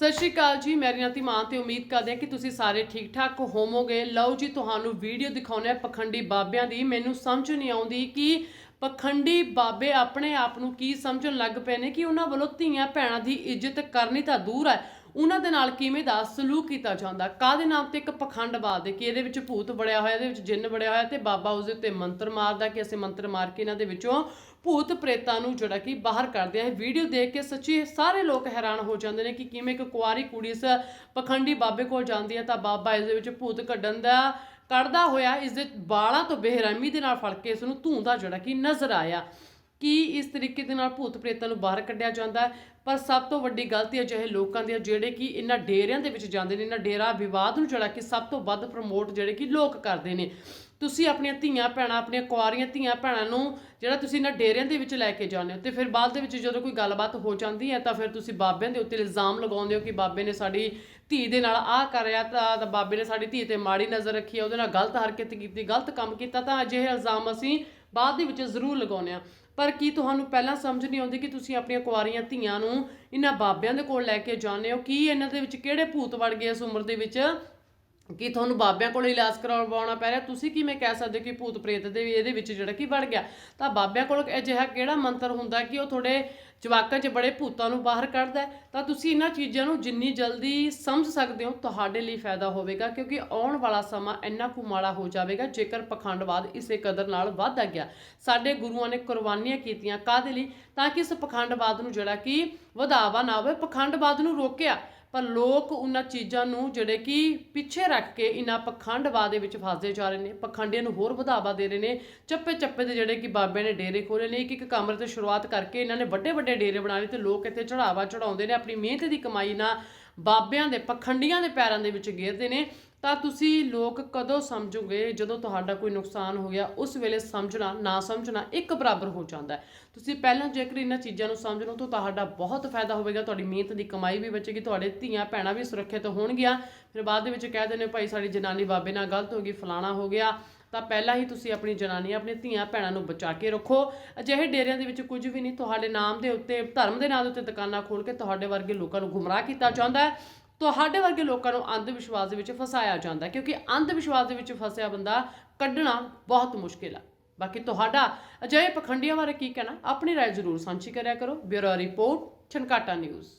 ਸਤਿ ਸ਼੍ਰੀ ਅਕਾਲ ਜੀ ਮੇਰੀ ਨਾਮ ਮਾਨ ਤੇ ਉਮੀਦ ਕਰਦੇ ਹਾਂ ਕਿ ਤੁਸੀਂ ਸਾਰੇ ਠੀਕ ਠਾਕ ਹੋਵੋਗੇ। ਲਓ ਜੀ, ਤੁਹਾਨੂੰ ਵੀਡੀਓ ਦਿਖਾਉਂਦੇ ਆ ਪਖੰਡੀ ਬਾਬਿਆਂ ਦੀ। ਮੈਨੂੰ ਸਮਝ ਨਹੀਂ ਆਉਂਦੀ ਕਿ ਪਖੰਡੀ ਬਾਬੇ ਆਪਣੇ ਆਪ ਨੂੰ ਕੀ ਸਮਝਣ ਲੱਗ ਪਏ ਨੇ ਕਿ ਉਹਨਾਂ ਵੱਲੋਂ ਧੀਆਂ ਭੈਣਾਂ ਦੀ ਇੱਜ਼ਤ ਕਰਨੀ ਤਾਂ ਦੂਰ ਹੈ। ਉਹਨਾਂ ਦੇ ਨਾਲ ਕਿਵੇਂ ਦਾ ਸਲੂਕ ਕੀਤਾ ਜਾਂਦਾ? ਕਾਦੇ ਨਾਮ ਤੇ ਇੱਕ ਪਖੰਡਵਾਦ ਹੈ ਕਿ ਇਹਦੇ ਵਿੱਚ ਭੂਤ ਵੜਿਆ ਹੋਇਆ, ਇਹਦੇ ਵਿੱਚ ਜਿੰਨ ਵੜਿਆ ਹੋਇਆ ਤੇ ਬਾਬਾ ਉਸ ਦੇ ਉੱਤੇ ਮੰਤਰ ਮਾਰਦਾ ਕਿ ਅਸੀਂ ਮੰਤਰ ਮਾਰ ਕੇ ਇਹਨਾਂ ਦੇ ਵਿੱਚੋਂ ਭੂਤ ਪ੍ਰੇਤਾਂ ਨੂੰ ਜਿਹੜਾ ਕਿ ਬਾਹਰ ਕਰਦੇ ਆ ਇਹ ਵੀਡੀਓ ਦੇਖ ਕੇ ਸੱਚੀ ਸਾਰੇ ਲੋਕ ਹੈਰਾਨ ਹੋ ਜਾਂਦੇ ਨੇ ਕਿ ਕਿਵੇਂ ਇੱਕ ਕੁਆਰੀ ਕੁੜੀ ਇਸ ਪਖੰਡੀ ਬਾਬੇ ਕੋਲ ਜਾਂਦੀ ਹੈ ਤਾਂ ਬਾਬਾ ਇਸ ਦੇ ਵਿੱਚ ਭੂਤ ਕੱਢਣ ਦਾ ਕੱਢਦਾ ਹੋਇਆ, ਇਸ ਦੇ ਬਾਲਾਂ ਤੋਂ ਬੇਰਹਿਮੀ ਦੇ ਨਾਲ ਫੜ ਕੇ ਇਸ ਨੂੰ ਧੂੰਦਾ ਜਿਹੜਾ ਕਿ ਨਜ਼ਰ ਆਇਆ। ਕੀ ਇਸ ਤਰੀਕੇ ਦੇ ਨਾਲ ਭੂਤ ਪ੍ਰੇਤਾਂ ਨੂੰ ਬਾਹਰ ਕੱਢਿਆ ਜਾਂਦਾ ਹੈ? ਪਰ ਸਭ ਤੋਂ ਵੱਡੀ ਗਲਤੀ ਅਜਿਹੇ ਲੋਕਾਂ ਦੀ ਹੈ, ਜਿਹੜੇ ਕਿ ਇਹਨਾਂ ਡੇਰਿਆਂ ਦੇ ਵਿੱਚ ਜਾਂਦੇ ਨੇ, ਇਹਨਾਂ ਡੇਰਾ ਵਿਵਾਦ ਨੂੰ ਜਿਹੜਾ ਕਿ ਸਭ ਤੋਂ ਵੱਧ ਪ੍ਰਮੋਟ ਜਿਹੜੇ ਕਿ ਲੋਕ ਕਰਦੇ ਨੇ। ਤੁਸੀਂ ਆਪਣੀਆਂ ਧੀਆਂ ਭੈਣਾਂ, ਆਪਣੀਆਂ ਕੁਆਰੀਆਂ, ਧੀਆਂ ਭੈਣਾਂ ਨੂੰ ਜਿਹੜਾ ਤੁਸੀਂ ਇਹਨਾਂ ਡੇਰਿਆਂ ਦੇ ਵਿੱਚ ਲੈ ਕੇ ਜਾਂਦੇ ਹੋ ਤੇ ਫਿਰ ਬਾਅਦ ਦੇ ਵਿੱਚ ਜਦੋਂ ਕੋਈ ਗੱਲਬਾਤ ਹੋ ਜਾਂਦੀ ਹੈ ਤਾਂ ਫਿਰ ਤੁਸੀਂ ਬਾਬਿਆਂ ਦੇ ਉੱਤੇ ਇਲਜ਼ਾਮ ਲਗਾਉਂਦੇ ਹੋ ਕਿ ਬਾਬੇ ਨੇ ਸਾਡੀ ਧੀ ਦੇ ਨਾਲ ਆਹ ਕਰਿਆ ਤਾਂ ਤਾਂ ਬਾਬੇ ਨੇ ਸਾਡੀ ਧੀ ਤੇ ਮਾੜੀ ਨਜ਼ਰ ਰੱਖੀ ਹੈ, ਉਹਦੇ ਨਾਲ ਗਲਤ ਹਰਕਤ ਕੀਤੀ, ਗਲਤ ਕੰਮ ਕੀਤਾ ਤਾਂ ਅਜਿਹੇ ਇਲਜ਼ਾਮ ਅਸੀਂ ਬਾਅਦ ਦੇ ਵਿੱਚ ਜ਼ਰੂਰ ਲਗਾਉਂਦੇ ਆ ਪਰ ਕੀ ਤੁਹਾਨੂੰ ਪਹਿਲਾਂ ਸਮਝ ਨਹੀਂ ਆਉਂਦੀ ਕਿ ਤੁਸੀਂ ਆਪਣੀਆਂ ਕੁਆਰੀਆਂ ਧੀਆਂ ਨੂੰ ਇਹਨਾਂ ਬਾਬਿਆਂ ਦੇ ਕੋਲ ਲੈ ਕੇ ਜਾਂਦੇ ਹੋ? ਕੀ ਇਹਨਾਂ ਦੇ ਵਿੱਚ ਕਿਹੜੇ ਭੂਤ ਵੜ ਗਏ ਇਸ ਉਮਰ ਦੇ ਵਿੱਚ? ਕਿ ਤੁਹਾਨੂੰ ਬਾਬਿਆਂ ਕੋਲ ਇਲਾਜ ਕਰਵਾਉਣਾ ਪੈ ਰਿਹਾ। ਤੁਸੀਂ ਕਿਵੇਂ ਕਹਿ ਸਕਦੇ ਹੋ ਕਿ ਭੂਤ ਪ੍ਰੇਤ ਦੇ ਵੀ ਇਹਦੇ ਵਿੱਚ ਜਿਹੜਾ ਕਿ ਵੜ ਗਿਆ? ਤਾਂ ਬਾਬਿਆਂ ਕੋਲ ਅਜਿਹਾ ਕਿਹੜਾ ਮੰਤਰ ਹੁੰਦਾ ਕਿ ਉਹ ਤੁਹਾਡੇ ਜਵਾਕਾਂ 'ਚ ਬੜੇ ਭੂਤਾਂ ਨੂੰ ਬਾਹਰ ਕੱਢਦਾ ਤਾਂ ਤੁਸੀਂ ਇਹਨਾਂ ਚੀਜ਼ਾਂ ਨੂੰ ਜਿੰਨੀ ਜਲਦੀ ਸਮਝ ਸਕਦੇ ਹੋ, ਤੁਹਾਡੇ ਲਈ ਫਾਇਦਾ ਹੋਵੇਗਾ, ਕਿਉਂਕਿ ਆਉਣ ਵਾਲਾ ਸਮਾਂ ਇੰਨਾ ਕੁ ਮਾੜਾ ਹੋ ਜਾਵੇਗਾ, ਜੇਕਰ ਪਖੰਡਵਾਦ ਇਸੇ ਕਦਰ ਨਾਲ ਵੱਧਦਾ ਗਿਆ। ਸਾਡੇ ਗੁਰੂਆਂ ਨੇ ਕੁਰਬਾਨੀਆਂ ਕੀਤੀਆਂ ਕਾਦੇ ਲਈ? ਤਾਂ ਕਿ ਇਸ ਪਖੰਡਵਾਦ ਨੂੰ ਜਿਹੜਾ ਕਿ ਵਧਾਵਾ ਨਾ ਹੋਵੇ, ਪਖੰਡਵਾਦ ਨੂੰ ਰੋਕਿਆ। ਪਰ ਲੋਕ ਉਹਨਾਂ ਚੀਜ਼ਾਂ ਨੂੰ ਜਿਹੜੇ ਕਿ ਪਿੱਛੇ ਰੱਖ ਕੇ ਇਹਨਾਂ ਪਖੰਡਵਾਦ ਦੇ ਵਿੱਚ ਫਸਦੇ ਜਾ ਰਹੇ ਨੇ, ਪਖੰਡੀਆਂ ਨੂੰ ਹੋਰ ਵਧਾਵਾ ਦੇ ਰਹੇ ਨੇ। ਚੱਪੇ ਚੱਪੇ ਦੇ ਜਿਹੜੇ ਕਿ ਬਾਬੇ ਨੇ ਡੇਰੇ ਖੋਲੇ ਨੇ ਇੱਕ ਇੱਕ ਕਮਰੇ ਤੋਂ ਸ਼ੁਰੂਆਤ ਕਰਕੇ ਇਹਨਾਂ ਨੇ ਵੱਡੇ ਵੱਡੇ ਡੇਰੇ ਬਣਾਏ ਲਏ ਤੇ ਲੋਕ ਇੱਥੇ ਚੜਾਵਾ ਚੜਾਉਂਦੇ ਨੇ, ਆਪਣੀ ਮਿਹਨਤ ਦੀ ਕਮਾਈ ਨਾਲ ਬਾਬਿਆਂ ਦੇ, ਪਖੰਡੀਆਂ ਦੇ ਪੈਰਾਂ ਦੇ ਵਿੱਚ ਗੇਰਦੇ ਨੇ। ਤਾਂ ਤੁਸੀਂ ਲੋਕ ਕਦੋਂ ਸਮਝੋਗੇ ਜਦੋਂ ਤੁਹਾਡਾ ਕੋਈ ਨੁਕਸਾਨ ਹੋ ਗਿਆ, ਉਸ ਵੇਲੇ ਸਮਝਣਾ, ਨਾ ਸਮਝਣਾ ਇੱਕ ਬਰਾਬਰ ਹੋ ਜਾਂਦਾ ਹੈ। ਤੁਸੀਂ ਪਹਿਲਾਂ ਜੇਕਰ ਇਹਨਾਂ ਚੀਜ਼ਾਂ ਨੂੰ ਸਮਝ ਲਓ ਤਾਂ ਤੁਹਾਡਾ ਬਹੁਤ ਫਾਇਦਾ ਹੋਵੇਗਾ, ਤੁਹਾਡੀ ਮਿਹਨਤ ਦੀ ਕਮਾਈ ਵੀ ਬਚੇਗੀ, ਤੁਹਾਡੇ ਧੀਆਂ ਭੈਣਾਂ ਵੀ ਸੁਰੱਖਿਅਤ ਹੋਣਗੀਆਂ। ਫਿਰ ਬਾਅਦ ਦੇ ਵਿੱਚ ਕਹਿ ਦਿੰਦੇ ਭਾਈ, ਸਾਡੀ ਜਨਾਨੀ ਬਾਬੇ ਨਾਲ ਗਲਤ ਹੋ ਗਈ, ਫਲਾਣਾ ਹੋ ਗਿਆ। ਤਾਂ ਪਹਿਲਾਂ ਹੀ ਤੁਸੀਂ ਆਪਣੀ ਜਨਾਨੀ ਆਪਣੀ ਧੀਆਂ ਭੈਣਾਂ ਨੂੰ ਬਚਾ ਕੇ ਰੱਖੋ ਅਜਿਹੇ ਡੇਰਿਆਂ ਦੇ ਵਿੱਚ ਕੁਝ ਵੀ ਨਹੀਂ ਤੁਹਾਡੇ ਨਾਮ ਦੇ ਉੱਤੇ ਧਰਮ ਦੇ ਨਾਮ ਦੇ ਉੱਤੇ ਦੁਕਾਨਾਂ ਖੋਲ ਕੇ ਤੁਹਾਡੇ ਵਰਗੇ ਲੋਕਾਂ ਨੂੰ ਗੁੰਮਰਾਹ ਕੀਤਾ ਜਾਂਦਾ ਹੈ ਤੁਹਾਡੇ ਵਰਗੇ ਲੋਕਾਂ ਨੂੰ ਅੰਧ ਵਿਸ਼ਵਾਸ ਦੇ ਵਿੱਚ ਫਸਾਇਆ ਜਾਂਦਾ ਹੈ ਕਿਉਂਕਿ ਅੰਧ ਵਿਸ਼ਵਾਸ ਦੇ ਵਿੱਚ ਫਸਿਆ ਬੰਦਾ ਕੱਢਣਾ ਬਹੁਤ ਮੁਸ਼ਕਿਲ ਹੈ ਬਾਕੀ ਤੁਹਾਡਾ ਅਜਿਹੇ ਪਖੰਡੀਆਂ ਬਾਰੇ ਕੀ ਕਹਿਣਾ ਆਪਣੀ رائے ਜ਼ਰੂਰ ਸਾਂਝੀ ਕਰਿਆ ਕਰੋ ਬਿਊਰੋ ਰਿਪੋਰਟ ਛਨਕਾਟਾ ਨਿਊਜ਼